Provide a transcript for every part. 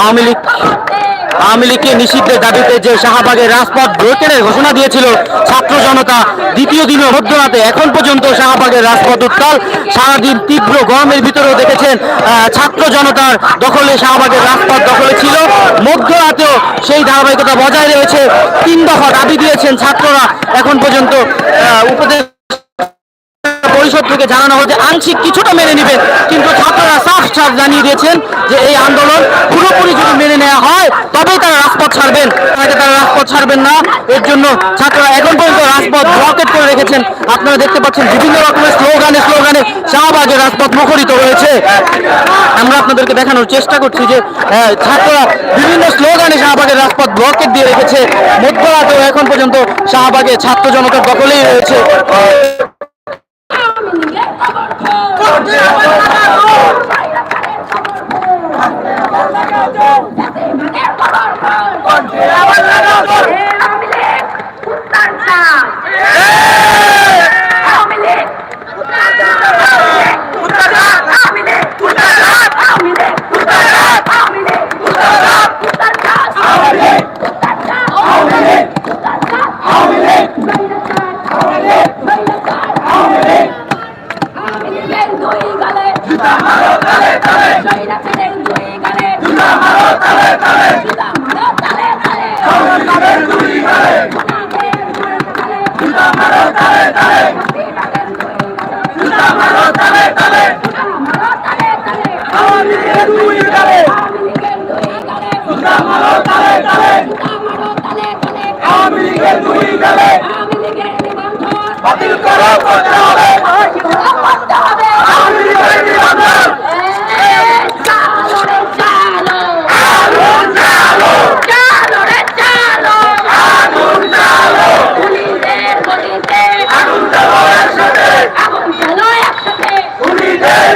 আওয়ামী লীগ আওয়ামী লীগকে নিষিদ্ধের দাবিতে যে শাহবাগের রাজপথ ব্রোকেনের ঘোষণা দিয়েছিল ছাত্র জনতা, দ্বিতীয় দিনে মধ্যরাতে, এখন পর্যন্ত শাহবাগের রাজপথ উত্তাল। সারাদিন তীব্র গরমের ভিতরেও দেখেছেন ছাত্র জনতার দখলে, শাহবাগের রাজপথ দখলে ছিল। মধ্যরাতেও সেই ধারাবাহিকতা বজায় রয়েছে। তিন দফা দাবি দিয়েছেন ছাত্ররা। এখন পর্যন্ত উপদেশ পরিষদ থেকে জানানো হচ্ছে আংশিক কিছুটা মেনে নেবে সাফ জানিয়ে দিয়েছেন যে এই আন্দোলন পুরোপুরি যদি মেনে নেওয়া হয়, তবেই তারা রাজপথ ছাড়বেন। আগে তারা রাজপথ ছাড়বেন না। এর জন্য ছাত্ররা এখন পর্যন্ত রাজপথ ব্লকেট করে রেখেছেন। আপনারা দেখতে পাচ্ছেন বিভিন্ন রকমের স্লোগানে স্লোগানে শাহবাগের রাজপথ মুখরিত রয়েছে আমরা আপনাদেরকে দেখানোর চেষ্টা করছি যে ছাত্ররা বিভিন্ন স্লোগানে শাহবাগের রাজপথ ব্লকেট দিয়ে রেখেছে। মধ্যরাতেও এখন পর্যন্ত শাহবাগে ছাত্র জনতার দখলেই রয়েছে। Yeah! বাতিল করো করতে হবে।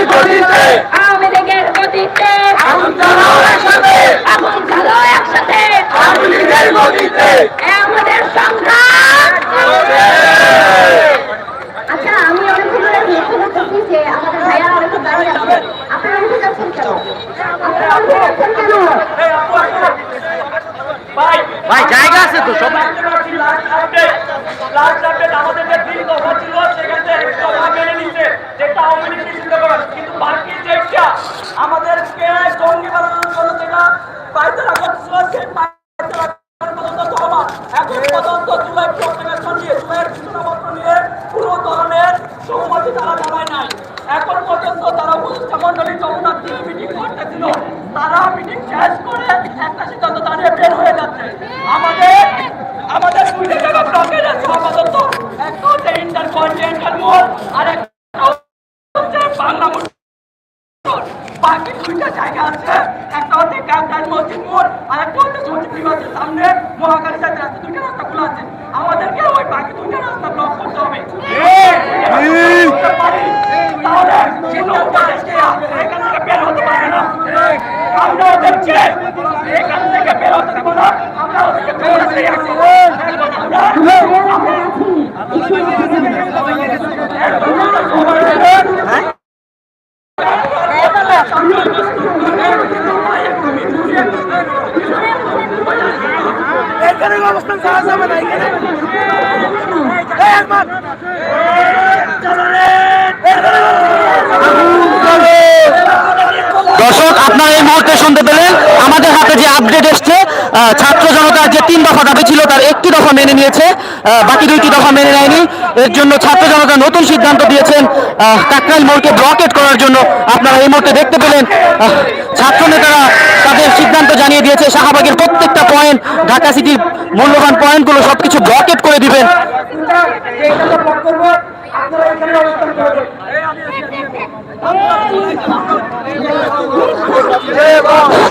করতে ভাই জায়গা আছে তো সব। আমাদের যে তিন দফা ছিল সেখান থেকে একটা মেনে নিচ্ছে যেটা আওয়ামী লীগ নিষিদ্ধ করা। কিন্তু বাকি যেটা আমাদেরকে জঙ্গি বানানোর জন্য যেটা পায়তারা করছিল সেই পায়তারা পর্যন্ত চলমান এখন পর্যন্ত জুলাই প্রোটেকশন নিয়ে জুলাইয়ের ঘোষণাপত্র নিয়ে কোনো ধরনের সহমতি তারা জানায় নাই। এখন পর্যন্ত তারা উপদেষ্টা মন্ডলী মিটিং করতেছিল তারা মিটিং শেষ করে একটা সিদ্ধান্ত দাঁড়িয়ে বের হয়ে যাচ্ছে। আমাদের আমাদের দুইটা জায়গা ব্লকের আছে একটা হচ্ছে ইন্টার কন্টিনেন্টাল আর একটা হচ্ছে জায়গা আছে। একটা হচ্ছে আর একটা হচ্ছে সামনে মহাকালী সাথে দুইটা রাস্তা খোলা আছে। আমাদেরকে ওই বাকি দুইটা রাস্তা ব্লক করতে হবে তাহলে চিহ্ন উপদেশকে এখান থেকে বের হতে পারে না ওদেরকে এখান থেকে বের হতে দেবো না। আমরা ওদেরকে দৌড়াতে রাখব আমরা অবস্থান করা যাবে না, এখানে এই আহমদ চলো রে দর্শক আপনারা এই মুহূর্তে শুনতে পেলেন আমাদের হাতে যে আপডেট এসছে। ছাত্র জনতার যে তিন দফা দাবি ছিল, তার একটি দফা মেনে নিয়েছে। বাকি দুইটি দফা মেনে নেয়নি। এর জন্য ছাত্র জনতা নতুন সিদ্ধান্ত দিয়েছেন। কাকরাইল মোড়কে ব্লকেট করার জন্য আপনারা এই মুহূর্তে দেখতে পেলেন। ছাত্র নেতারা তাদের সিদ্ধান্ত জানিয়ে দিয়েছে, শাহবাগের প্রত্যেকটা পয়েন্ট ঢাকা সিটির মূল্যবান পয়েন্টগুলো সবকিছু ব্লকেট করে দিবেন। জয়